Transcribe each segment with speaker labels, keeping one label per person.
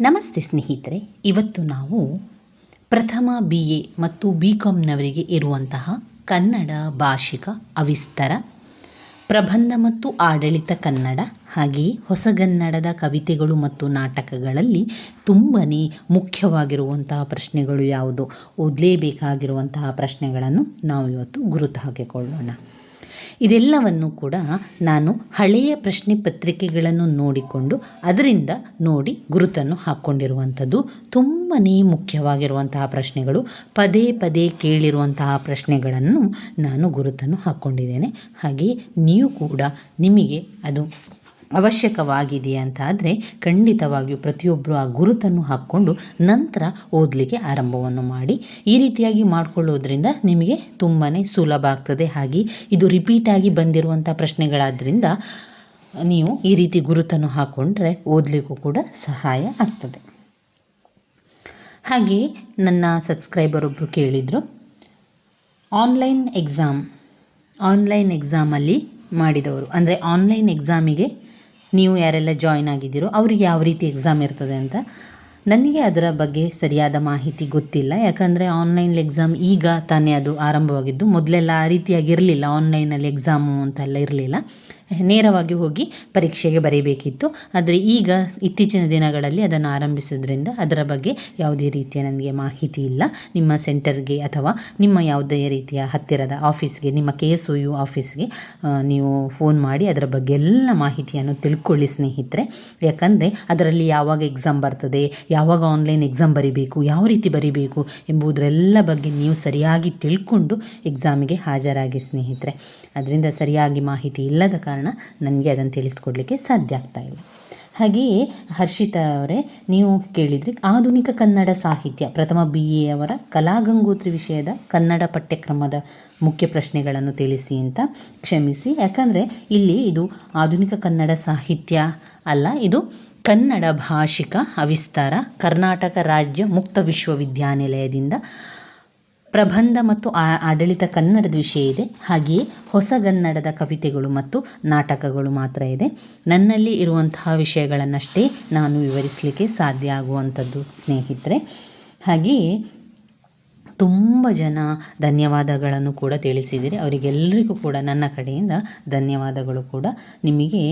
Speaker 1: ನಮಸ್ತೆ ಸ್ನೇಹಿತರೆ, ಇವತ್ತು ನಾವು ಪ್ರಥಮ ಬಿ ಎ ಮತ್ತು ಬಿ ಕಾಮ್ನವರಿಗೆ ಇರುವಂತಹ ಕನ್ನಡ ಭಾಷಿಕ ಅವಿಸ್ತರ, ಪ್ರಬಂಧ ಮತ್ತು ಆಡಳಿತ ಕನ್ನಡ ಹಾಗೆಯೇ ಹೊಸಗನ್ನಡದ ಕವಿತೆಗಳು ಮತ್ತು ನಾಟಕಗಳಲ್ಲಿ ತುಂಬಾ ಮುಖ್ಯವಾಗಿರುವಂತಹ ಪ್ರಶ್ನೆಗಳು ಯಾವುದು? ಓದಲೇಬೇಕಾಗಿರುವಂತಹ ಪ್ರಶ್ನೆಗಳನ್ನು ನಾವು ಇವತ್ತು ಗುರುತು ಹಾಕಿಕೊಳ್ಳೋಣ. ಇದೆಲ್ಲವನ್ನು ಕೂಡ ನಾನು ಹಳೆಯ ಪ್ರಶ್ನೆ ಪತ್ರಿಕೆಗಳನ್ನು ನೋಡಿಕೊಂಡು ಅದರಿಂದ ನೋಡಿ ಗುರುತನ್ನು ಹಾಕ್ಕೊಂಡಿರುವಂಥದ್ದು. ತುಂಬಾ ಮುಖ್ಯವಾಗಿರುವಂತಹ ಪ್ರಶ್ನೆಗಳು, ಪದೇ ಪದೇ ಕೇಳಿರುವಂತಹ ಪ್ರಶ್ನೆಗಳನ್ನು ನಾನು ಗುರುತನ್ನು ಹಾಕ್ಕೊಂಡಿದ್ದೇನೆ. ಹಾಗೆಯೇ ನೀವು ಕೂಡ ನಿಮಗೆ ಅದು ಅವಶ್ಯಕವಾಗಿದೆ ಅಂತ ಆದರೆ ಖಂಡಿತವಾಗಿಯೂ ಪ್ರತಿಯೊಬ್ಬರು ಆ ಗುರುತನ್ನು ಹಾಕ್ಕೊಂಡು ನಂತರ ಓದಲಿಕ್ಕೆ ಆರಂಭವನ್ನು ಮಾಡಿ ಈ ರೀತಿಯಾಗಿ ಮಾಡಿಕೊಳ್ಳೋದ್ರಿಂದ ನಿಮಗೆ ತುಂಬಾ ಸುಲಭ ಆಗ್ತದೆ. ಹಾಗೆ ಇದು ರಿಪೀಟಾಗಿ ಬಂದಿರುವಂಥ ಪ್ರಶ್ನೆಗಳಾದ್ದರಿಂದ ನೀವು ಈ ರೀತಿ ಗುರುತನ್ನು ಹಾಕ್ಕೊಂಡ್ರೆ ಓದಲಿಕ್ಕೂ ಕೂಡ ಸಹಾಯ ಆಗ್ತದೆ. ಹಾಗೆಯೇ ನನ್ನ ಸಬ್ಸ್ಕ್ರೈಬರ್ ಒಬ್ಬರು ಕೇಳಿದರು ಆನ್ಲೈನ್ ಎಕ್ಸಾಮ್ ಆನ್ಲೈನ್ ಎಕ್ಸಾಮಲ್ಲಿ ಮಾಡಿದವರು, ಅಂದರೆ ಆನ್ಲೈನ್ ಎಕ್ಸಾಮಿಗೆ ನೀವು ಯಾರೆಲ್ಲ ಜಾಯ್ನ್ ಆಗಿದ್ದೀರೋ ಅವ್ರಿಗೆ ಯಾವ ರೀತಿ ಎಕ್ಸಾಮ್ ಇರ್ತದೆ ಅಂತ ನನಗೆ ಅದರ ಬಗ್ಗೆ ಸರಿಯಾದ ಮಾಹಿತಿ ಗೊತ್ತಿಲ್ಲ. ಯಾಕಂದರೆ ಆನ್ಲೈನ್ ಎಕ್ಸಾಮ್ ಈಗ ತಾನೇ ಅದು ಆರಂಭವಾಗಿದ್ದು. ಮೊದಲೆಲ್ಲ ಆ ರೀತಿಯಾಗಿರಲಿಲ್ಲ ಆನ್ಲೈನಲ್ಲಿ ಎಕ್ಸಾಮು ಅಂತೆಲ್ಲ ಇರಲಿಲ್ಲ. ನೇರವಾಗಿ ಹೋಗಿ ಪರೀಕ್ಷೆಗೆ ಬರೀಬೇಕಿತ್ತು. ಆದರೆ ಈಗ ಇತ್ತೀಚಿನ ದಿನಗಳಲ್ಲಿ ಅದನ್ನು ಆರಂಭಿಸೋದ್ರಿಂದ ಅದರ ಬಗ್ಗೆ ಯಾವುದೇ ರೀತಿಯ ನನಗೆ ಮಾಹಿತಿ ಇಲ್ಲ. ನಿಮ್ಮ ಸೆಂಟರ್ಗೆ ಅಥವಾ ನಿಮ್ಮ ಯಾವುದೇ ರೀತಿಯ ಹತ್ತಿರದ ಆಫೀಸ್ಗೆ, ನಿಮ್ಮ ಕೆ ಎಸ್ ಒ ಯು ಆಫೀಸ್ಗೆ ನೀವು ಫೋನ್ ಮಾಡಿ ಅದರ ಬಗ್ಗೆ ಎಲ್ಲ ಮಾಹಿತಿಯನ್ನು ತಿಳ್ಕೊಳ್ಳಿ ಸ್ನೇಹಿತರೆ. ಯಾಕಂದರೆ ಅದರಲ್ಲಿ ಯಾವಾಗ ಎಕ್ಸಾಮ್ ಬರ್ತದೆ, ಯಾವಾಗ ಆನ್ಲೈನ್ ಎಕ್ಸಾಮ್ ಬರೀಬೇಕು, ಯಾವ ರೀತಿ ಬರೀಬೇಕು ಎಂಬುದರೆಲ್ಲ ಬಗ್ಗೆ ನೀವು ಸರಿಯಾಗಿ ತಿಳ್ಕೊಂಡು ಎಕ್ಸಾಮಿಗೆ ಹಾಜರಾಗಿ ಸ್ನೇಹಿತರೆ. ಅದರಿಂದ ಸರಿಯಾಗಿ ಮಾಹಿತಿ ಇಲ್ಲದ ಕಾರಣ ನನಗೆ ಅದನ್ನು ತಿಳಿಸ್ಕೊಡ್ಲಿಕ್ಕೆ ಸಾಧ್ಯ ಆಗ್ತಾ ಇಲ್ಲ. ಹಾಗೆಯೇ ಹರ್ಷಿತಾ ಅವರೇ, ನೀವು ಕೇಳಿದ್ರಿ ಆಧುನಿಕ ಕನ್ನಡ ಸಾಹಿತ್ಯ, ಪ್ರಥಮ ಬಿ ಎ ಅವರ ಕಲಾಗಂಗೋತ್ರಿ ವಿಷಯದ ಕನ್ನಡ ಪಠ್ಯಕ್ರಮದ ಮುಖ್ಯ ಪ್ರಶ್ನೆಗಳನ್ನು ತಿಳಿಸಿ ಅಂತ ಕ್ಷಮಿಸಿ. ಯಾಕಂದರೆ ಇಲ್ಲಿ ಇದು ಆಧುನಿಕ ಕನ್ನಡ ಸಾಹಿತ್ಯ ಅಲ್ಲ, ಇದು ಕನ್ನಡ ಭಾಷಿಕ ಅವಿಸ್ತಾರ, ಕರ್ನಾಟಕ ರಾಜ್ಯ ಮುಕ್ತ ವಿಶ್ವವಿದ್ಯಾನಿಲಯದಿಂದ ಪ್ರಬಂಧ ಮತ್ತು ಆಡಳಿತ ಕನ್ನಡದ ವಿಷಯ ಇದೆ. ಹಾಗೆಯೇ ಹೊಸಗನ್ನಡದ ಕವಿತೆಗಳು ಮತ್ತು ನಾಟಕಗಳು ಮಾತ್ರ ಇದೆ. ನನ್ನಲ್ಲಿ ಇರುವಂತಹ ವಿಷಯಗಳನ್ನಷ್ಟೇ ನಾನು ವಿವರಿಸಲಿಕ್ಕೆ ಸಾಧ್ಯ ಆಗುವಂಥದ್ದು ಸ್ನೇಹಿತರೆ. ಹಾಗೆಯೇ ತುಂಬ ಜನ ಧನ್ಯವಾದಗಳನ್ನು ಕೂಡ ತಿಳಿಸಿದ್ದೀರಿ ಅವರಿಗೆಲ್ಲರಿಗೂ ಕೂಡ ನನ್ನ ಕಡೆಯಿಂದ ಧನ್ಯವಾದಗಳು ಕೂಡ ನಿಮಗೆ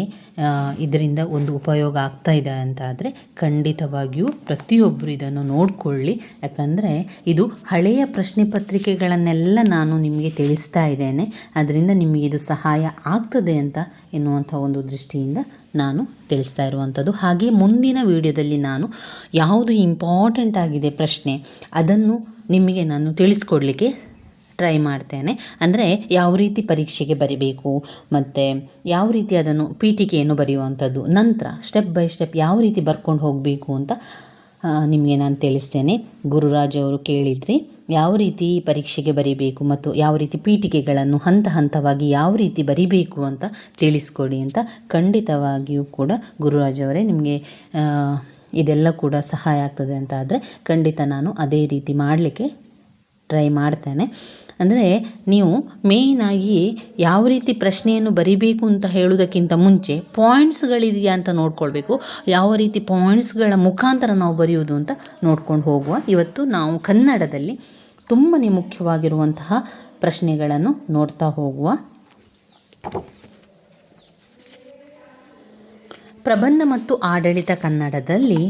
Speaker 1: ಇದರಿಂದ ಒಂದು ಉಪಯೋಗ ಆಗ್ತಾ ಇದೆ ಅಂತ ಆದರೆ ಖಂಡಿತವಾಗಿಯೂ ಪ್ರತಿಯೊಬ್ಬರು ಇದನ್ನು ನೋಡಿಕೊಳ್ಳಿ. ಯಾಕಂದರೆ ಇದು ಹಳೆಯ ಪ್ರಶ್ನೆ ಪತ್ರಿಕೆಗಳನ್ನೆಲ್ಲ ನಾನು ನಿಮಗೆ ತಿಳಿಸ್ತಾ ಇದ್ದೇನೆ. ಅದರಿಂದ ನಿಮಗೆ ಇದು ಸಹಾಯ ಆಗ್ತದೆ ಅಂತ ಎನ್ನುವಂಥ ಒಂದು ದೃಷ್ಟಿಯಿಂದ ನಾನು ತಿಳಿಸ್ತಾ ಇರುವಂಥದ್ದು. ಹಾಗೆ ಮುಂದಿನ ವಿಡಿಯೋದಲ್ಲಿ ನಾನು ಯಾವುದು ಇಂಪಾರ್ಟೆಂಟ್ ಆಗಿದೆ ಪ್ರಶ್ನೆ, ಅದನ್ನು ನಿಮಗೆ ನಾನು ತಿಳಿಸ್ಕೊಡ್ಲಿಕ್ಕೆ ಟ್ರೈ ಮಾಡ್ತೇನೆ. ಅಂದರೆ ಯಾವ ರೀತಿ ಪರೀಕ್ಷೆಗೆ ಬರಿಬೇಕು, ಮತ್ತು ಯಾವ ರೀತಿ ಅದನ್ನು ಪೀಠಿಕೆಯನ್ನು ಬರೆಯುವಂಥದ್ದು, ನಂತರ ಸ್ಟೆಪ್ ಬೈ ಸ್ಟೆಪ್ ಯಾವ ರೀತಿ ಬರ್ಕೊಂಡು ಹೋಗಬೇಕು ಅಂತ ನಿಮಗೆ ನಾನು ತಿಳಿಸ್ತೇನೆ. ಗುರುರಾಜ್ ಅವರು ಕೇಳಿದ್ರಿ, ಯಾವ ರೀತಿ ಪರೀಕ್ಷೆಗೆ ಬರೀಬೇಕು ಮತ್ತು ಯಾವ ರೀತಿ ಪೀಠಿಕೆಗಳನ್ನು ಹಂತ ಹಂತವಾಗಿ ಯಾವ ರೀತಿ ಬರಿಬೇಕು ಅಂತ ತಿಳಿಸ್ಕೊಡಿ ಅಂತ ಖಂಡಿತವಾಗಿಯೂ ಕೂಡ ಗುರುರಾಜ್ ಅವರೇ ನಿಮಗೆ ಇದೆಲ್ಲ ಕೂಡ ಸಹಾಯ ಆಗ್ತದೆ ಅಂತ ಆದರೆ ಖಂಡಿತ ನಾನು ಅದೇ ರೀತಿ ಮಾಡಲಿಕ್ಕೆ ಟ್ರೈ ಮಾಡ್ತೇನೆ. ಅಂದರೆ ನೀವು ಮೇಯ್ನಾಗಿ ಯಾವ ರೀತಿ ಪ್ರಶ್ನೆಯನ್ನು ಬರಿಬೇಕು ಅಂತ ಹೇಳೋದಕ್ಕಿಂತ ಮುಂಚೆ ಪಾಯಿಂಟ್ಸ್ಗಳಿದೆಯಾ ಅಂತ ನೋಡ್ಕೊಳ್ಬೇಕು. ಯಾವ ರೀತಿ ಪಾಯಿಂಟ್ಸ್ಗಳ ಮುಖಾಂತರ ನಾವು ಬರೆಯುವುದು ಅಂತ ನೋಡ್ಕೊಂಡು ಹೋಗುವ. ಇವತ್ತು ನಾವು ಕನ್ನಡದಲ್ಲಿ ತುಂಬಾ ಮುಖ್ಯವಾಗಿರುವಂತಹ ಪ್ರಶ್ನೆಗಳನ್ನು ನೋಡ್ತಾ ಹೋಗುವ. ಪ್ರಬಂಧ ಮತ್ತು ಆಡಳಿತ ಕನ್ನಡದಲ್ಲಿ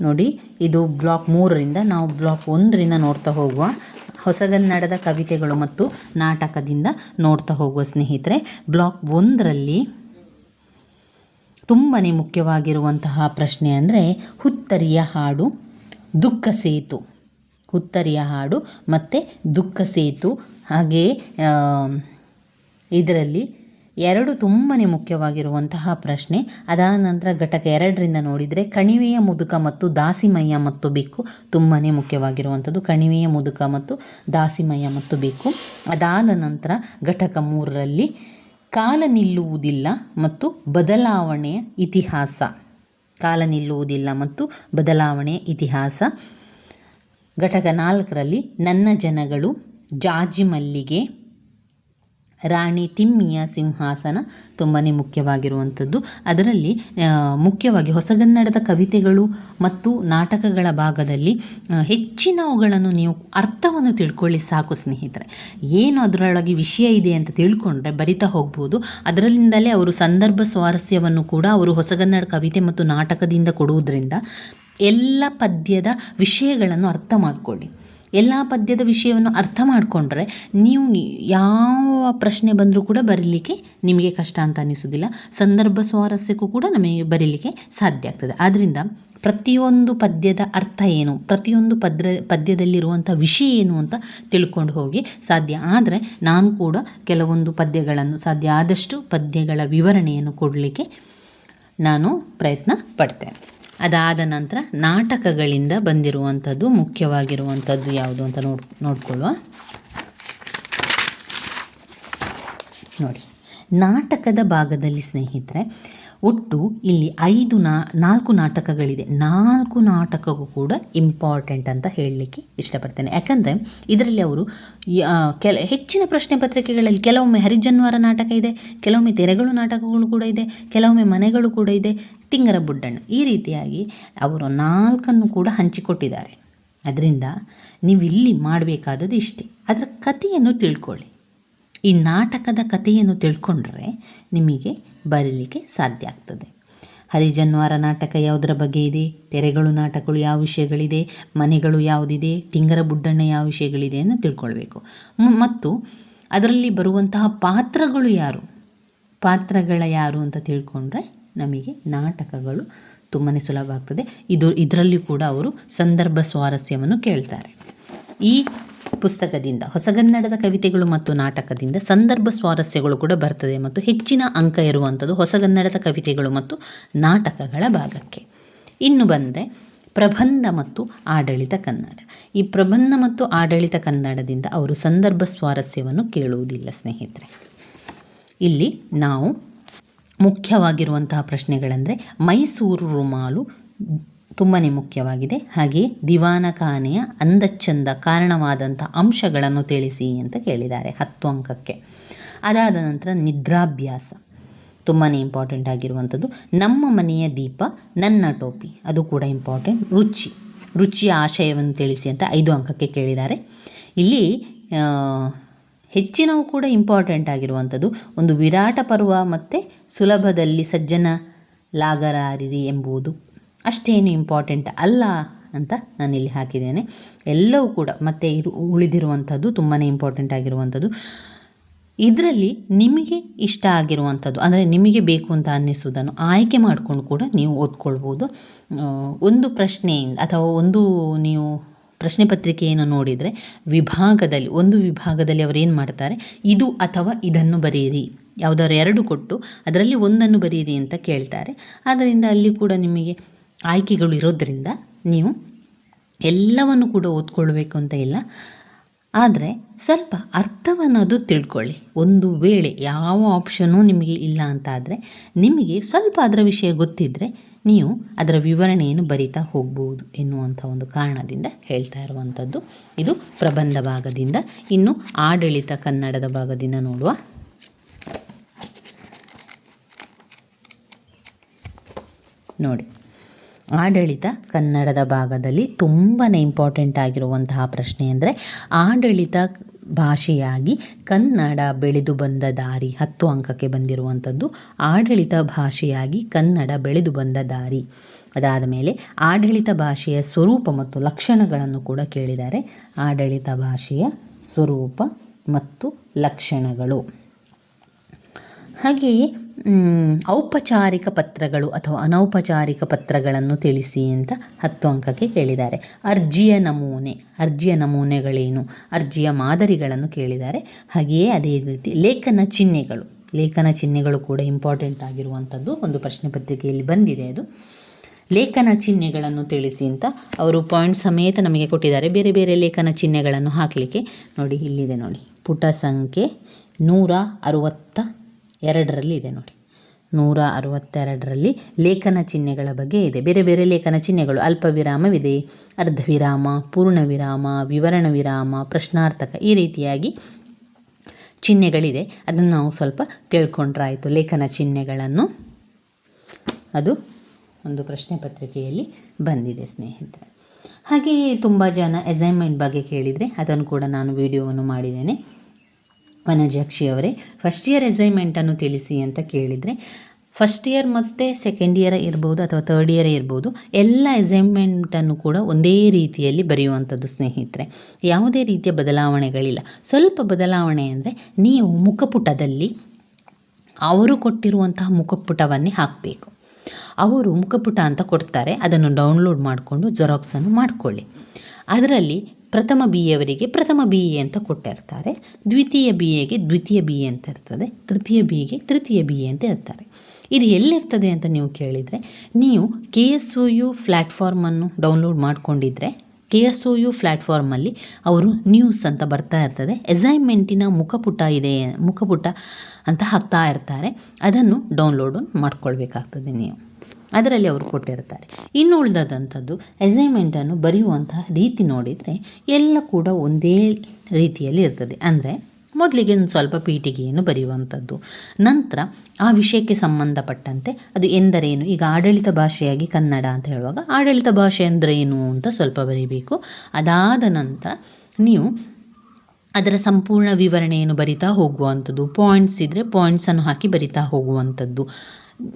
Speaker 1: ನೋಡಿ, ಇದು ಬ್ಲಾಕ್ ಮೂರರಿಂದ ನಾವು ಬ್ಲಾಕ್ ಒಂದರಿಂದ ನೋಡ್ತಾ ಹೋಗುವ ಹೊಸಗನ್ನಡದ ಕವಿತೆಗಳು ಮತ್ತು ನಾಟಕದಿಂದ ನೋಡ್ತಾ ಹೋಗುವ ಸ್ನೇಹಿತರೆ, ಬ್ಲಾಕ್ ಒಂದರಲ್ಲಿ ತುಂಬಾ ಮುಖ್ಯವಾಗಿರುವಂತಹ ಪ್ರಶ್ನೆ ಅಂದರೆ ಹುತ್ತರಿಯ ಹಾಡು, ದುಃಖ ಸೇತು. ಹುತ್ತರಿಯ ಹಾಡು ಮತ್ತು ದುಃಖ ಸೇತು. ಹಾಗೆಯೇ ಇದರಲ್ಲಿ ಎರಡು ತುಂಬಾ ಮುಖ್ಯವಾಗಿರುವಂತಹ ಪ್ರಶ್ನೆ. ಅದಾದ ನಂತರ ಘಟಕ ಎರಡರಿಂದ ನೋಡಿದರೆ ಕಣಿವೆಯ ಮುದುಕ ಮತ್ತು ದಾಸಿಮಯ್ಯ ಮತ್ತು ಬೆಕ್ಕು ತುಂಬಾ ಮುಖ್ಯವಾಗಿರುವಂಥದ್ದು. ಕಣಿವೆಯ ಮುದುಕ ಮತ್ತು ದಾಸಿಮಯ್ಯ ಮತ್ತು ಬೆಕ್ಕು. ಅದಾದ ನಂತರ ಘಟಕ ಮೂರರಲ್ಲಿ ಕಾಲ ನಿಲ್ಲುವುದಿಲ್ಲ ಮತ್ತು ಬದಲಾವಣೆಯ ಇತಿಹಾಸ. ಕಾಲ ನಿಲ್ಲುವುದಿಲ್ಲ ಮತ್ತು ಬದಲಾವಣೆಯ ಇತಿಹಾಸ. ಘಟಕ ನಾಲ್ಕರಲ್ಲಿ ನನ್ನ ಜನಗಳು ಜಾಜಿ ಮಲ್ಲಿಗೆ ರಾಣಿ ತಿಮ್ಮಿಯ ಸಿಂಹಾಸನ ತುಂಬಾ ಮುಖ್ಯವಾಗಿರುವಂಥದ್ದು. ಅದರಲ್ಲಿ ಮುಖ್ಯವಾಗಿ ಹೊಸಗನ್ನಡದ ಕವಿತೆಗಳು ಮತ್ತು ನಾಟಕಗಳ ಭಾಗದಲ್ಲಿ ಹೆಚ್ಚಿನವುಗಳನ್ನು ನೀವು ಅರ್ಥವನ್ನು ತಿಳ್ಕೊಳ್ಳಿ ಸಾಕು ಸ್ನೇಹಿತರೆ. ಏನು ಅದರೊಳಗೆ ವಿಷಯ ಇದೆ ಅಂತ ತಿಳ್ಕೊಂಡ್ರೆ ಬರಿತಾ ಹೋಗ್ಬೋದು. ಅದರಲ್ಲಿಂದಲೇ ಅವರು ಸಂದರ್ಭ ಸ್ವಾರಸ್ಯವನ್ನು ಕೂಡ ಅವರು ಹೊಸಗನ್ನಡ ಕವಿತೆ ಮತ್ತು ನಾಟಕದಿಂದ ಕೊಡುವುದರಿಂದ ಎಲ್ಲ ಪದ್ಯದ ವಿಷಯಗಳನ್ನು ಅರ್ಥ ಮಾಡಿಕೊಳ್ಳಿ. ಎಲ್ಲ ಪದ್ಯದ ವಿಷಯವನ್ನು ಅರ್ಥ ಮಾಡಿಕೊಂಡ್ರೆ ನೀವು ಯಾವ ಪ್ರಶ್ನೆ ಬಂದರೂ ಕೂಡ ಬರೀಲಿಕ್ಕೆ ನಿಮಗೆ ಕಷ್ಟ ಅಂತ ಅನ್ನಿಸೋದಿಲ್ಲ ಸಂದರ್ಭ ಸ್ವಾರಸ್ಯಕ್ಕೂ ಕೂಡ ನಮಗೆ ಬರೀಲಿಕ್ಕೆ ಸಾಧ್ಯ ಆಗ್ತದೆ. ಆದ್ದರಿಂದ ಪ್ರತಿಯೊಂದು ಪದ್ಯದ ಅರ್ಥ ಏನು, ಪ್ರತಿಯೊಂದು ಪದ್ರ ಪದ್ಯದಲ್ಲಿರುವಂಥ ವಿಷಯ ಏನು ಅಂತ ತಿಳ್ಕೊಂಡು ಹೋಗಿ ಸಾಧ್ಯ. ಆದರೆ ನಾನು ಕೂಡ ಕೆಲವೊಂದು ಪದ್ಯಗಳನ್ನು, ಸಾಧ್ಯ ಆದಷ್ಟು ಪದ್ಯಗಳ ವಿವರಣೆಯನ್ನು ಕೊಡಲಿಕ್ಕೆ ನಾನು ಪ್ರಯತ್ನ ಪಡ್ತೇನೆ. ಅದಾದ ನಂತರ ನಾಟಕಗಳಿಂದ ಬಂದಿರುವಂಥದ್ದು ಮುಖ್ಯವಾಗಿರುವಂಥದ್ದು ಯಾವುದು ಅಂತ ನೋಡ್ ನೋಡ್ಕೊಳ್ಳುವ. ನೋಡಿ ನಾಟಕದ ಭಾಗದಲ್ಲಿ ಸ್ನೇಹಿತರೆ ಒಟ್ಟು ಇಲ್ಲಿ ಐದು ನಾ, ನಾಲ್ಕು ನಾಟಕಗಳಿದೆ. ನಾಲ್ಕು ನಾಟಕಕ್ಕೂ ಕೂಡ ಇಂಪಾರ್ಟೆಂಟ್ ಅಂತ ಹೇಳಲಿಕ್ಕೆ ಇಷ್ಟಪಡ್ತೇನೆ. ಯಾಕಂದರೆ ಇದರಲ್ಲಿ ಅವರು ಕೆಲ, ಹೆಚ್ಚಿನ ಪ್ರಶ್ನೆ ಪತ್ರಿಕೆಗಳಲ್ಲಿ ಕೆಲವೊಮ್ಮೆ ಹರಿಜನ್ವಾರ ನಾಟಕ ಇದೆ, ಕೆಲವೊಮ್ಮೆ ತೆರೆಗಳು ನಾಟಕಗಳು ಕೂಡ ಇದೆ, ಕೆಲವೊಮ್ಮೆ ಮನೆಗಳು ಕೂಡ ಇದೆ ತಿಂಗರ ಬುಡ್ಡಣ್ಣ. ಈ ರೀತಿಯಾಗಿ ಅವರು ನಾಲ್ಕನ್ನು ಕೂಡ ಹಂಚಿಕೊಟ್ಟಿದ್ದಾರೆ. ಅದರಿಂದ ನೀವು ಇಲ್ಲಿ ಮಾಡಬೇಕಾದದ್ದು ಇಷ್ಟೇ. ಅದರ ಕಥೆಯನ್ನು ತಿಳ್ಕೊಳ್ಳಿ. ಈ ನಾಟಕದ ಕಥೆಯನ್ನು ತಿಳ್ಕೊಂಡ್ರೆ ನಿಮಗೆ ಬರೀಲಿಕ್ಕೆ ಸಾಧ್ಯ ಆಗ್ತದೆ. ಹರಿಜನ್ವಾರ ನಾಟಕ ಯಾವುದರ ಬಗ್ಗೆ ಇದೆ? ತೆರೆಗಳು, ನಾಟಕಗಳು ಯಾವ ವಿಷಯಗಳಿದೆ? ಮನೆಗಳು ಯಾವುದಿದೆ? ಟಿಂಗರ ಬುಡ್ಡಣ್ಣ ಯಾವ ವಿಷಯಗಳಿದೆ ಅನ್ನು ತಿಳ್ಕೊಳ್ಬೇಕು. ಮತ್ತು ಅದರಲ್ಲಿ ಬರುವಂತಹ ಪಾತ್ರಗಳು ಯಾರು? ಪಾತ್ರಗಳ ಯಾರು ಅಂತ ತಿಳ್ಕೊಂಡ್ರೆ ನಮಗೆ ನಾಟಕಗಳು ತುಂಬಾ ಸುಲಭ ಆಗ್ತದೆ. ಇದು, ಇದರಲ್ಲಿ ಕೂಡ ಅವರು ಸಂದರ್ಭ ಸ್ವಾರಸ್ಯವನ್ನು ಕೇಳ್ತಾರೆ. ಈ ಪುಸ್ತಕದಿಂದ ಹೊಸಗನ್ನಡದ ಕವಿತೆಗಳು ಮತ್ತು ನಾಟಕದಿಂದ ಸಂದರ್ಭ ಸ್ವಾರಸ್ಯಗಳು ಕೂಡ ಬರ್ತದೆ ಮತ್ತು ಹೆಚ್ಚಿನ ಅಂಕ ಇರುವಂಥದ್ದು ಹೊಸಗನ್ನಡದ ಕವಿತೆಗಳು ಮತ್ತು ನಾಟಕಗಳ ಭಾಗಕ್ಕೆ. ಇನ್ನು ಬಂದರೆ ಪ್ರಬಂಧ ಮತ್ತು ಆಡಳಿತ ಕನ್ನಡ. ಈ ಪ್ರಬಂಧ ಮತ್ತು ಆಡಳಿತ ಕನ್ನಡದಿಂದ ಅವರು ಸಂದರ್ಭ ಸ್ವಾರಸ್ಯವನ್ನು ಕೇಳುವುದಿಲ್ಲ ಸ್ನೇಹಿತರೆ. ಇಲ್ಲಿ ನಾವು ಮುಖ್ಯವಾಗಿರುವಂತಹ ಪ್ರಶ್ನೆಗಳೆಂದರೆ ಮೈಸೂರು ರುಮಾಲು ತುಂಬಾ ಮುಖ್ಯವಾಗಿದೆ. ಹಾಗೆಯೇ ದಿವಾನಖಾನೆಯ ಅಂದಚಂದ ಕಾರಣವಾದಂಥ ಅಂಶಗಳನ್ನು ತಿಳಿಸಿ ಅಂತ ಕೇಳಿದ್ದಾರೆ ಹತ್ತು ಅಂಕಕ್ಕೆ. ಅದಾದ ನಂತರ ನಿದ್ರಾಭ್ಯಾಸ. ತುಂಬಾ ಇಂಪಾರ್ಟೆಂಟ್ ಆಗಿರುವಂಥದ್ದು. ನಮ್ಮ ಮನೆಯ ದೀಪ, ನನ್ನ ಟೋಪಿ, ಅದು ಕೂಡ ಇಂಪಾರ್ಟೆಂಟ್. ರುಚಿ. ರುಚಿಯ ಆಶಯವನ್ನು ತಿಳಿಸಿ ಅಂತ ಐದು ಅಂಕಕ್ಕೆ ಕೇಳಿದ್ದಾರೆ. ಇಲ್ಲಿ ಹೆಚ್ಚಿನವು ಕೂಡ ಇಂಪಾರ್ಟೆಂಟ್ ಆಗಿರುವಂಥದ್ದು. ಒಂದು ವಿರಾಟ ಪರ್ವ ಮತ್ತು ಸುಲಭದಲ್ಲಿ ಸಜ್ಜನ ಲಾಗರಾರಿರಿ ಎಂಬುದು ಅಷ್ಟೇನು ಇಂಪಾರ್ಟೆಂಟ್ ಅಲ್ಲ ಅಂತ ನಾನಿಲ್ಲಿ ಹಾಕಿದ್ದೇನೆ. ಎಲ್ಲವೂ ಕೂಡ ಮತ್ತೆ ಇರು, ಉಳಿದಿರುವಂಥದ್ದು ತುಂಬಾ ಇಂಪಾರ್ಟೆಂಟ್ ಆಗಿರುವಂಥದ್ದು. ಇದರಲ್ಲಿ ನಿಮಗೆ ಇಷ್ಟ ಆಗಿರುವಂಥದ್ದು, ಅಂದರೆ ನಿಮಗೆ ಬೇಕು ಅಂತ ಅನ್ನಿಸೋದನ್ನು ಆಯ್ಕೆ ಮಾಡಿಕೊಂಡು ಕೂಡ ನೀವು ಓದ್ಕೊಳ್ಬೋದು. ಒಂದು ಪ್ರಶ್ನೆಯಿಂದ ಅಥವಾ ಒಂದು ನೀವು ಪ್ರಶ್ನೆ ಪತ್ರಿಕೆಯನ್ನು ನೋಡಿದರೆ ವಿಭಾಗದಲ್ಲಿ, ಒಂದು ವಿಭಾಗದಲ್ಲಿ ಅವರು ಏನು ಮಾಡ್ತಾರೆ? ಇದು ಅಥವಾ ಇದನ್ನು ಬರೆಯಿರಿ. ಯಾವುದಾದ್ರು ಎರಡು ಕೊಟ್ಟು ಅದರಲ್ಲಿ ಒಂದನ್ನು ಬರೆಯಿರಿ ಅಂತ ಕೇಳ್ತಾರೆ. ಆದ್ದರಿಂದ ಅಲ್ಲಿ ಕೂಡ ನಿಮಗೆ ಆಯ್ಕೆಗಳು ಇರೋದರಿಂದ ನೀವು ಎಲ್ಲವನ್ನು ಕೂಡ ಓದ್ಕೊಳ್ಬೇಕು ಅಂತ ಇಲ್ಲ. ಆದರೆ ಸ್ವಲ್ಪ ಅರ್ಥವನ್ನು ಅದು ತಿಳ್ಕೊಳ್ಳಿ. ಒಂದು ವೇಳೆ ಯಾವ ಆಪ್ಷನ್ನೂ ನಿಮಗೆ ಇಲ್ಲ ಅಂತ ಆದರೆ ನಿಮಗೆ ಸ್ವಲ್ಪ ಅದರ ವಿಷಯ ಗೊತ್ತಿದ್ದರೆ ನೀವು ಅದರ ವಿವರಣೆಯನ್ನು ಬರಿತಾ ಹೋಗ್ಬೋದು ಎನ್ನುವಂಥ ಒಂದು ಕಾರಣದಿಂದ ಹೇಳ್ತಾ ಇರುವಂಥದ್ದು. ಇದು ಪ್ರಬಂಧ ಭಾಗದಿಂದ. ಇನ್ನು ಆಡಳಿತ ಕನ್ನಡದ ಭಾಗದಿಂದ ನೋಡುವ. ನೋಡಿ. ಆಡಳಿತ ಕನ್ನಡದ ಭಾಗದಲ್ಲಿ ತುಂಬಾ ಇಂಪಾರ್ಟೆಂಟ್ ಆಗಿರುವಂತಹ ಪ್ರಶ್ನೆ ಅಂದರೆ ಆಡಳಿತ ಭಾಷೆಯಾಗಿ ಕನ್ನಡ ಬೆಳೆದು ಬಂದ ದಾರಿ, ಹತ್ತು ಅಂಕಕ್ಕೆ ಬಂದಿರುವಂಥದ್ದು ಆಡಳಿತ ಭಾಷೆಯಾಗಿ ಕನ್ನಡ ಬೆಳೆದು ಬಂದ ದಾರಿ. ಅದಾದ ಮೇಲೆ ಆಡಳಿತ ಭಾಷೆಯ ಸ್ವರೂಪ ಮತ್ತು ಲಕ್ಷಣಗಳನ್ನು ಕೂಡ ಕೇಳಿದ್ದಾರೆ. ಆಡಳಿತ ಭಾಷೆಯ ಸ್ವರೂಪ ಮತ್ತು ಲಕ್ಷಣಗಳು. ಹಾಗೆಯೇ ಔಪಚಾರಿಕ ಪತ್ರಗಳು ಅಥವಾ ಅನೌಪಚಾರಿಕ ಪತ್ರಗಳನ್ನು ತಿಳಿಸಿ ಅಂತ ಹತ್ತು ಅಂಕಕ್ಕೆ ಕೇಳಿದ್ದಾರೆ. ಅರ್ಜಿಯ ನಮೂನೆ, ಅರ್ಜಿಯ ನಮೂನೆಗಳೇನು, ಅರ್ಜಿಯ ಮಾದರಿಗಳನ್ನು ಕೇಳಿದ್ದಾರೆ. ಹಾಗೆಯೇ ಅದೇ ರೀತಿ ಲೇಖನ ಚಿಹ್ನೆಗಳು ಲೇಖನ ಚಿಹ್ನೆಗಳು ಕೂಡ ಇಂಪಾರ್ಟೆಂಟ್ ಆಗಿರುವಂಥದ್ದು ಒಂದು ಪ್ರಶ್ನೆ ಪತ್ರಿಕೆಯಲ್ಲಿ ಬಂದಿದೆ ಅದು. ಲೇಖನ ಚಿಹ್ನೆಗಳನ್ನು ತಿಳಿಸಿ ಅಂತ ಅವರು ಪಾಯಿಂಟ್ ಸಮೇತ ನಮಗೆ ಕೊಟ್ಟಿದ್ದಾರೆ. ಬೇರೆ ಬೇರೆ ಲೇಖನ ಚಿಹ್ನೆಗಳನ್ನು ಹಾಕಲಿಕ್ಕೆ. ನೋಡಿ ಇಲ್ಲಿದೆ ನೋಡಿ. ಪುಟ ಸಂಖ್ಯೆ ನೂರ ಅರುವತ್ತ ಎರಡರಲ್ಲಿ ಇದೆ ನೋಡಿ. ನೂರ ಅರವತ್ತೆರಡರಲ್ಲಿ ಲೇಖನ ಚಿಹ್ನೆಗಳ ಬಗ್ಗೆ ಇದೆ. ಬೇರೆ ಬೇರೆ ಲೇಖನ ಚಿಹ್ನೆಗಳು. ಅಲ್ಪ ವಿರಾಮವಿದೆ ಅರ್ಧ ವಿರಾಮ ಪೂರ್ಣ ವಿರಾಮ ವಿವರಣ ವಿರಾಮ ಪ್ರಶ್ನಾರ್ಥಕ ಈ ರೀತಿಯಾಗಿ ಚಿಹ್ನೆಗಳಿದೆ. ಅದನ್ನು ನಾವು ಸ್ವಲ್ಪ ತಿಳ್ಕೊಂಡ್ರಾಯಿತು ಲೇಖನ ಚಿಹ್ನೆಗಳನ್ನು. ಅದು ಒಂದು ಪ್ರಶ್ನೆ ಪತ್ರಿಕೆಯಲ್ಲಿ ಬಂದಿದೆ ಸ್ನೇಹಿತರೆ. ಹಾಗೆಯೇ ತುಂಬ ಜನ ಅಸೈನ್ಮೆಂಟ್ ಬಗ್ಗೆ ಕೇಳಿದರೆ ಅದನ್ನು ಕೂಡ ನಾನು ವಿಡಿಯೋವನ್ನು ಮಾಡಿದ್ದೇನೆ. ವನಜಾಕ್ಷಿ ಅವರೇ ಫಸ್ಟ್ ಇಯರ್ ಅಸೈನ್ಮೆಂಟನ್ನು ತಿಳಿಸಿ ಅಂತ ಕೇಳಿದರೆ ಫಸ್ಟ್ ಇಯರ್ ಮತ್ತು ಸೆಕೆಂಡ್ ಇಯರ್ ಇರ್ಬೋದು ಅಥವಾ ತರ್ಡ್ ಇಯರ್ ಇರ್ಬೋದು, ಎಲ್ಲ ಅಸೈನ್ಮೆಂಟನ್ನು ಕೂಡ ಒಂದೇ ರೀತಿಯಲ್ಲಿ ಬರೆಯುವಂಥದ್ದು ಸ್ನೇಹಿತರೆ. ಯಾವುದೇ ರೀತಿಯ ಬದಲಾವಣೆಗಳಿಲ್ಲ. ಸ್ವಲ್ಪ ಬದಲಾವಣೆ ಅಂದರೆ ನೀವು ಮುಖಪುಟದಲ್ಲಿ ಅವರು ಕೊಟ್ಟಿರುವಂತಹ ಮುಖಪುಟವನ್ನೇ ಹಾಕಬೇಕು. ಅವರು ಮುಖಪುಟ ಅಂತ ಕೊಡ್ತಾರೆ, ಅದನ್ನು ಡೌನ್ಲೋಡ್ ಮಾಡಿಕೊಂಡು ಜೆರಾಕ್ಸನ್ನು ಮಾಡಿಕೊಳ್ಳಿ. ಅದರಲ್ಲಿ ಪ್ರಥಮ ಬಿ ಎವರಿಗೆ ಪ್ರಥಮ ಬಿ ಎ ಅಂತ ಕೊಟ್ಟಿರ್ತಾರೆ. ದ್ವಿತೀಯ ಬಿ ಎಗೆ ದ್ವಿತೀಯ ಬಿ ಎ ಅಂತ ಇರ್ತದೆ. ತೃತೀಯ ಬಿ ಎಗೆ ತೃತೀಯ ಬಿ ಎ ಅಂತ ಇರ್ತಾರೆ ಇದು ಎಲ್ಲಿರ್ತದೆ ಅಂತ ನೀವು ಕೇಳಿದರೆ, ನೀವು ಕೆ ಎಸ್ ಒ ಯು ಪ್ಲ್ಯಾಟ್ಫಾರ್ಮನ್ನು ಡೌನ್ಲೋಡ್ ಮಾಡಿಕೊಂಡಿದ್ರೆ ಕೆ ಎಸ್ ಒ ಯು ಪ್ಲ್ಯಾಟ್ಫಾರ್ಮಲ್ಲಿ ಅವರು ನ್ಯೂಸ್ ಅಂತ ಬರ್ತಾ ಇರ್ತದೆ. ಎಸೈನ್ಮೆಂಟಿನ ಮುಖಪುಟ ಇದೆ, ಮುಖಪುಟ ಅಂತ ಹಾಕ್ತಾ ಇರ್ತಾರೆ. ಅದನ್ನು ಡೌನ್ಲೋಡ್ ಮಾಡ್ಕೊಳ್ಬೇಕಾಗ್ತದೆ ನೀವು. ಅದರಲ್ಲಿ ಅವರು ಕೊಟ್ಟಿರ್ತಾರೆ. ಇನ್ನು ಉಳಿದಂಥದ್ದು ಅಸೈನ್ಮೆಂಟನ್ನು ಬರೆಯುವಂತಹ ರೀತಿ ನೋಡಿದರೆ ಎಲ್ಲ ಕೂಡ ಒಂದೇ ರೀತಿಯಲ್ಲಿ ಇರ್ತದೆ. ಅಂದರೆ ಮೊದಲಿಗೆ ಒಂದು ಸ್ವಲ್ಪ ಪೀಠಿಗೆಯನ್ನು ಬರೆಯುವಂಥದ್ದು. ನಂತರ ಆ ವಿಷಯಕ್ಕೆ ಸಂಬಂಧಪಟ್ಟಂತೆ ಅದು ಎಂದರೇನು? ಈಗ ಆಡಳಿತ ಭಾಷೆಯಾಗಿ ಕನ್ನಡ ಅಂತ ಹೇಳುವಾಗ ಆಡಳಿತ ಭಾಷೆ ಅಂದರೆ ಏನು ಅಂತ ಸ್ವಲ್ಪ ಬರೀಬೇಕು. ಅದಾದ ನಂತರ ನೀವು ಅದರ ಸಂಪೂರ್ಣ ವಿವರಣೆಯನ್ನು ಬರಿತಾ ಹೋಗುವಂಥದ್ದು. ಪಾಯಿಂಟ್ಸ್ ಇದ್ದರೆ ಪಾಯಿಂಟ್ಸನ್ನು ಹಾಕಿ ಬರಿತಾ ಹೋಗುವಂಥದ್ದು.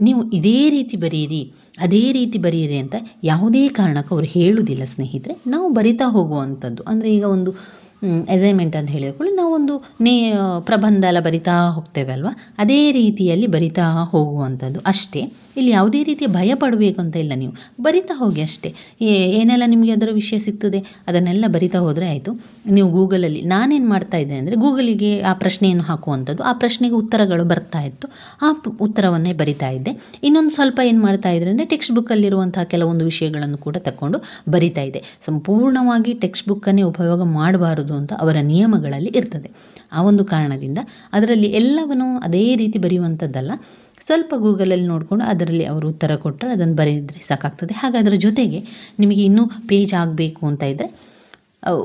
Speaker 1: ನೀವು ಇದೇ ರೀತಿ ಬರೀರಿ ಅದೇ ರೀತಿ ಬರೀರಿ ಅಂತ ಯಾವುದೇ ಕಾರಣಕ್ಕೂ ಅವರು ಹೇಳುವುದಿಲ್ಲ ಸ್ನೇಹಿತರೆ. ನಾವು ಬರಿತಾ ಹೋಗುವಂಥದ್ದು. ಅಂದರೆ ಈಗ ಒಂದು ಅಸೈನ್ಮೆಂಟ್ ಅಂತ ಹೇಳಿಕೊಳ್ಳಿ ನಾವೊಂದು ನೇ ಪ್ರಬಂಧ ಎಲ್ಲ ಬರಿತಾ ಹೋಗ್ತೇವೆ ಅಲ್ವಾ? ಅದೇ ರೀತಿಯಲ್ಲಿ ಬರಿತಾ ಹೋಗುವಂಥದ್ದು ಅಷ್ಟೇ. ಇಲ್ಲಿ ಯಾವುದೇ ರೀತಿಯ ಭಯ ಪಡಬೇಕು ಅಂತ ಇಲ್ಲ ನೀವು. ಬರಿತಾ ಹೋಗಿ ಅಷ್ಟೇ. ಏನೆಲ್ಲ ನಿಮಗೆ ಅದರ ವಿಷಯ ಸಿಗ್ತದೆ? ಅದನ್ನೆಲ್ಲ ಬರಿತಾ ಹೋದರೆ ಆಯಿತು. ನೀವು ಗೂಗಲಲ್ಲಿ ನಾನೇನು ಮಾಡ್ತಾ ಇದ್ದೆ ಅಂದರೆ ಗೂಗಲಿಗೆ ಆ ಪ್ರಶ್ನೆಯನ್ನು ಹಾಕುವಂಥದ್ದು, ಆ ಪ್ರಶ್ನೆಗೆ ಉತ್ತರಗಳು ಬರ್ತಾ ಇತ್ತು. ಆ ಉತ್ತರವನ್ನೇ ಬರಿತಾ ಇದ್ದೆ. ಇನ್ನೊಂದು ಸ್ವಲ್ಪ ಏನು ಮಾಡ್ತಾ ಇದ್ದರೆ ಅಂದರೆ ಟೆಕ್ಸ್ಟ್ ಬುಕ್ಕಲ್ಲಿರುವಂತಹ ಕೆಲವೊಂದು ವಿಷಯಗಳನ್ನು ಕೂಡ ತಗೊಂಡು ಬರಿತಾ ಇದೆ ಸಂಪೂರ್ಣವಾಗಿ ಟೆಕ್ಸ್ಟ್ ಬುಕ್ಕನ್ನೇ ಉಪಯೋಗ ಮಾಡಬಾರದು ಅಂತ ಅವರ ನಿಯಮಗಳಲ್ಲಿ ಇರ್ತದೆ. ಆ ಒಂದು ಕಾರಣದಿಂದ ಅದರಲ್ಲಿ ಎಲ್ಲವನ್ನು ಅದೇ ರೀತಿ ಬರೆಯುವಂಥದ್ದಲ್ಲ. ಸ್ವಲ್ಪ ಗೂಗಲಲ್ಲಿ ನೋಡಿಕೊಂಡು ಅದರಲ್ಲಿ ಅವರು ಉತ್ತರ ಕೊಟ್ಟರೆ ಅದನ್ನು ಬರೆದಿದ್ರೆ ಸಾಕಾಗ್ತದೆ. ಹಾಗೆ ಅದರ ಜೊತೆಗೆ ನಿಮಗೆ ಇನ್ನೂ ಪೇಜ್ ಆಗಬೇಕು ಅಂತ ಇದ್ದರೆ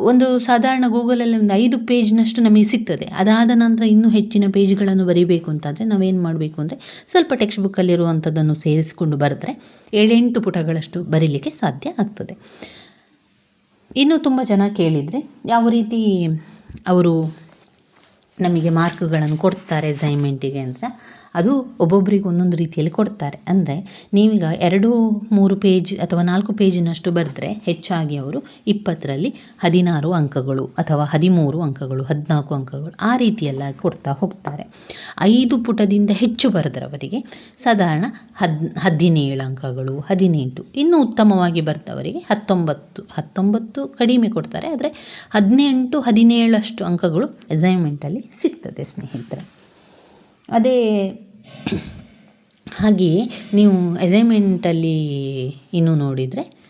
Speaker 1: ಒಂದು ಸಾಧಾರಣ ಗೂಗಲಲ್ಲಿ ಒಂದು ಐದು ಪೇಜ್ನಷ್ಟು ನಮಗೆ ಸಿಗ್ತದೆ. ಅದಾದ ನಂತರ ಇನ್ನೂ ಹೆಚ್ಚಿನ ಪೇಜ್ಗಳನ್ನು ಬರೀಬೇಕು ಅಂತಂದರೆ ನಾವೇನು ಮಾಡಬೇಕು ಅಂದರೆ ಸ್ವಲ್ಪ ಟೆಕ್ಸ್ಟ್ ಬುಕ್ಕಲ್ಲಿರುವಂಥದ್ದನ್ನು ಸೇರಿಸಿಕೊಂಡು ಬರೆದ್ರೆ ಏಳೆಂಟು ಪುಟಗಳಷ್ಟು ಬರೀಲಿಕ್ಕೆ ಸಾಧ್ಯ ಆಗ್ತದೆ. ಇನ್ನು ತುಂಬ ಜನ ಕೇಳಿದರೆ ಯಾವ ರೀತಿ ಅವರು ನಮಗೆ ಮಾರ್ಕ್ಗಳನ್ನು ಕೊಡ್ತಾರೆ ಅಸೈನ್ಮೆಂಟಿಗೆ ಅಂತ. ಅದು ಒಬ್ಬೊಬ್ಬರಿಗೆ ಒಂದೊಂದು ರೀತಿಯಲ್ಲಿ ಕೊಡ್ತಾರೆ. ಅಂದರೆ ನೀವೀಗ ಎರಡು, ಮೂರು ಪೇಜ್ ಅಥವಾ ನಾಲ್ಕು ಪೇಜಿನಷ್ಟು ಬರೆದ್ರೆ ಹೆಚ್ಚಾಗಿ ಅವರು ಇಪ್ಪತ್ತರಲ್ಲಿ ಹದಿನಾರು ಅಂಕಗಳು ಅಥವಾ ಹದಿಮೂರು ಅಂಕಗಳು, ಹದಿನಾಲ್ಕು ಅಂಕಗಳು ಆ ರೀತಿಯೆಲ್ಲ ಕೊಡ್ತಾ ಹೋಗ್ತಾರೆ. ಐದು ಪುಟದಿಂದ ಹೆಚ್ಚು ಬರೆದವರಿಗೆ ಸಾಧಾರಣ ಹದ್, ಹದಿನೇಳು ಅಂಕಗಳು, ಹದಿನೆಂಟು, ಇನ್ನೂ ಉತ್ತಮವಾಗಿ ಬರ್ತವರಿಗೆ ಹತ್ತೊಂಬತ್ತು ಹತ್ತೊಂಬತ್ತು ಕಡಿಮೆ ಕೊಡ್ತಾರೆ. ಆದರೆ ಹದಿನೆಂಟು, ಹದಿನೇಳಷ್ಟು ಅಂಕಗಳು ಅಸೈನ್ಮೆಂಟಲ್ಲಿ ಸಿಗ್ತದೆ ಸ್ನೇಹಿತರೆ. ಅದೇ ಹಾಗೆಯೇ ನೀವು ಅಸೈನ್ಮೆಂಟಲ್ಲಿ ಇನ್ನು ನೋಡಿದರೆ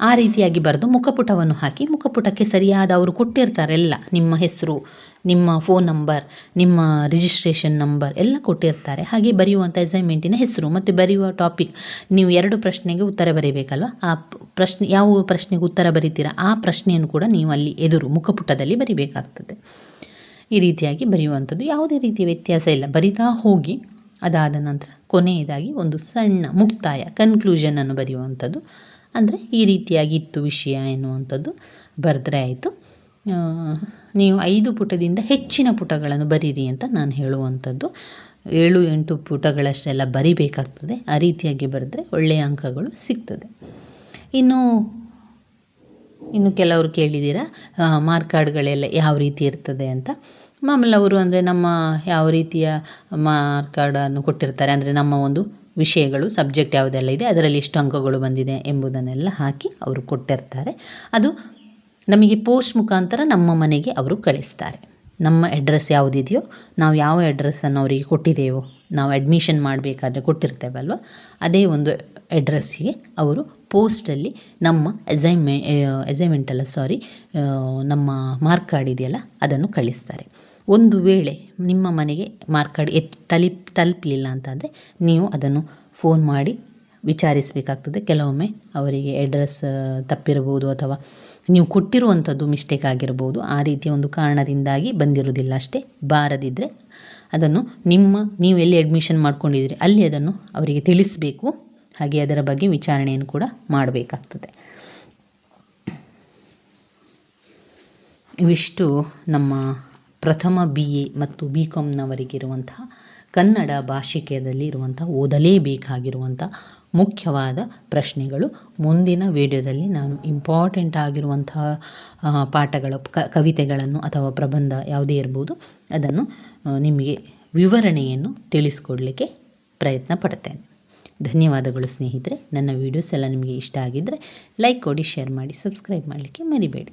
Speaker 1: ಆ ರೀತಿಯಾಗಿ ಬರೆದು ಮುಖಪುಟವನ್ನು ಹಾಕಿ ಮುಖಪುಟಕ್ಕೆ ಸರಿಯಾದ ಅವರು ಕೊಟ್ಟಿರ್ತಾರೆಲ್ಲ. ನಿಮ್ಮ ಹೆಸರು, ನಿಮ್ಮ ಫೋನ್ ನಂಬರ್ ನಿಮ್ಮ ರಿಜಿಸ್ಟ್ರೇಷನ್ ನಂಬರ್ ಎಲ್ಲ ಕೊಟ್ಟಿರ್ತಾರೆ. ಹಾಗೆ ಬರೆಯುವಂಥ ಅಸೈನ್ಮೆಂಟಿನ ಹೆಸರು ಮತ್ತು ಬರೆಯುವ ಟಾಪಿಕ್ ನೀವು ಎರಡು ಪ್ರಶ್ನೆಗೆ ಉತ್ತರ ಬರೀಬೇಕಲ್ವ? ಆ ಪ್ರಶ್ನೆ, ಯಾವ ಪ್ರಶ್ನೆಗೆ ಉತ್ತರ ಬರೀತೀರಾ? ಆ ಪ್ರಶ್ನೆಯನ್ನು ಕೂಡ ನೀವು ಅಲ್ಲಿ ಎದುರು ಮುಖಪುಟದಲ್ಲಿ ಬರಿಬೇಕಾಗ್ತದೆ. ಈ ರೀತಿಯಾಗಿ ಬರೆಯುವಂಥದ್ದು ಯಾವುದೇ ರೀತಿಯ ವ್ಯತ್ಯಾಸ ಇಲ್ಲ. ಬರಿತಾ ಹೋಗಿ ಅದಾದ ನಂತರ ಕೊನೆಯದಾಗಿ ಒಂದು ಸಣ್ಣ ಮುಕ್ತಾಯ ಕನ್ಕ್ಲೂಷನನ್ನು ಬರೆಯುವಂಥದ್ದು. ಅಂದರೆ ಈ ರೀತಿಯಾಗಿ ಇತ್ತು ವಿಷಯ ಎನ್ನುವಂಥದ್ದು ಬರೆದ್ರೆ ಆಯಿತು. ನೀವು ಐದು ಪುಟದಿಂದ ಹೆಚ್ಚಿನ ಪುಟಗಳನ್ನು ಬರೀರಿ ಅಂತ ನಾನು ಹೇಳುವಂಥದ್ದು. ಏಳು, ಎಂಟು ಪುಟಗಳಷ್ಟೆಲ್ಲ ಬರಿಬೇಕಾಗ್ತದೆ. ಆ ರೀತಿಯಾಗಿ ಬರೆದ್ರೆ ಒಳ್ಳೆಯ ಅಂಕಗಳು ಸಿಗ್ತದೆ. ಇನ್ನು ಇನ್ನು ಕೆಲವರು ಕೇಳಿದ್ದೀರಾ ಮಾರ್ಕ್ ಕಾರ್ಡ್ಗಳೆಲ್ಲ ಯಾವ ರೀತಿ ಇರ್ತದೆ ಅಂತ? ಮಾಮೂಲಿ ಅವರು ಅಂದರೆ ನಮ್ಮ ಯಾವ ರೀತಿಯ ಮಾರ್ಕ್ ಕಾರ್ಡನ್ನು ಕೊಟ್ಟಿರ್ತಾರೆ? ಅಂದರೆ ನಮ್ಮ ಒಂದು ವಿಷಯಗಳು ಸಬ್ಜೆಕ್ಟ್ ಯಾವುದೆಲ್ಲ ಇದೆ, ಅದರಲ್ಲಿ ಎಷ್ಟು ಅಂಕಗಳು ಬಂದಿದೆ ಎಂಬುದನ್ನೆಲ್ಲ ಹಾಕಿ ಅವರು ಕೊಟ್ಟಿರ್ತಾರೆ. ಅದು ನಮಗೆ ಪೋಸ್ಟ್ ಮುಖಾಂತರ ನಮ್ಮ ಮನೆಗೆ ಅವರು ಕಳಿಸ್ತಾರೆ. ನಮ್ಮ ಅಡ್ರೆಸ್ ಯಾವುದಿದೆಯೋ, ನಾವು ಯಾವ ಅಡ್ರೆಸ್ಸನ್ನು ಅವರಿಗೆ ಕೊಟ್ಟಿದ್ದೇವೋ ನಾವು ಅಡ್ಮಿಷನ್ ಮಾಡಬೇಕಾದ್ರೆ ಕೊಟ್ಟಿರ್ತೇವಲ್ವ, ಅದೇ ಒಂದು ಅಡ್ರೆಸ್ಸಿಗೆ ಅವರು ಪೋಸ್ಟಲ್ಲಿ ನಮ್ಮ ಅಸೈನ್ಮೆ ಅಸೈನ್ಮೆಂಟ್ ಅಲ್ಲ ಸಾರಿ ನಮ್ಮ ಮಾರ್ಕ್ ಕಾರ್ಡ್ ಇದೆಯಲ್ಲ, ಅದನ್ನು ಕಳಿಸ್ತಾರೆ. ಒಂದು ವೇಳೆ ನಿಮ್ಮ ಮನೆಗೆ ಮಾರ್ಕ್ ಕಾರ್ಡ್ ಎತ್, ತಲಿ, ತಲುಪಲಿಲ್ಲ ಅಂತಂದರೆ ನೀವು ಅದನ್ನು ಫೋನ್ ಮಾಡಿ ವಿಚಾರಿಸಬೇಕಾಗ್ತದೆ. ಕೆಲವೊಮ್ಮೆ ಅವರಿಗೆ ಅಡ್ರೆಸ್ ತಪ್ಪಿರಬಹುದು ಅಥವಾ ನೀವು ಕೊಟ್ಟಿರುವಂಥದ್ದು ಮಿಸ್ಟೇಕ್ ಆಗಿರ್ಬೋದು ಆ ರೀತಿಯ ಒಂದು ಕಾರಣದಿಂದಾಗಿ ಬಂದಿರೋದಿಲ್ಲ ಅಷ್ಟೇ. ಬಾರದಿದ್ದರೆ ಅದನ್ನು ನಿಮ್ಮ, ನೀವು ಎಲ್ಲಿ ಅಡ್ಮಿಷನ್ ಮಾಡ್ಕೊಂಡಿದ್ದೀರಿ, ಅಲ್ಲಿ ಅದನ್ನು ಅವರಿಗೆ ತಿಳಿಸಬೇಕು. ಹಾಗೆ ಅದರ ಬಗ್ಗೆ ವಿಚಾರಣೆಯನ್ನು ಕೂಡ ಮಾಡಬೇಕಾಗ್ತದೆ. ಇವಿಷ್ಟು ನಮ್ಮ ಪ್ರಥಮ ಬಿ ಎ ಮತ್ತು ಬಿ ಕಾಮ್ನವರಿಗಿರುವಂತಹ ಕನ್ನಡ ಭಾಷಿಕದಲ್ಲಿ ಇರುವಂಥ ಓದಲೇಬೇಕಾಗಿರುವಂಥ ಮುಖ್ಯವಾದ ಪ್ರಶ್ನೆಗಳು. ಮುಂದಿನ ವಿಡಿಯೋದಲ್ಲಿ ನಾನು ಇಂಪಾರ್ಟೆಂಟ್ ಆಗಿರುವಂತಹ ಪಾಠಗಳ ಕವಿತೆಗಳನ್ನು ಅಥವಾ ಪ್ರಬಂಧ ಯಾವುದೇ ಇರ್ಬೋದು, ಅದನ್ನು ನಿಮಗೆ ವಿವರಣೆಯನ್ನು ತಿಳಿಸ್ಕೊಡಲಿಕ್ಕೆ ಪ್ರಯತ್ನ ಪಡ್ತೇನೆ ಧನ್ಯವಾದಗಳು ಸ್ನೇಹಿತರೆ. ನನ್ನ ವೀಡಿಯೋಸ್ ಎಲ್ಲ ನಿಮಗೆ ಇಷ್ಟ ಆಗಿದ್ದರೆ ಲೈಕ್ ಕೊಡಿ, ಶೇರ್ ಮಾಡಿ, ಸಬ್ಸ್ಕ್ರೈಬ್ ಮಾಡಲಿಕ್ಕೆ ಮರಿಬೇಡಿ.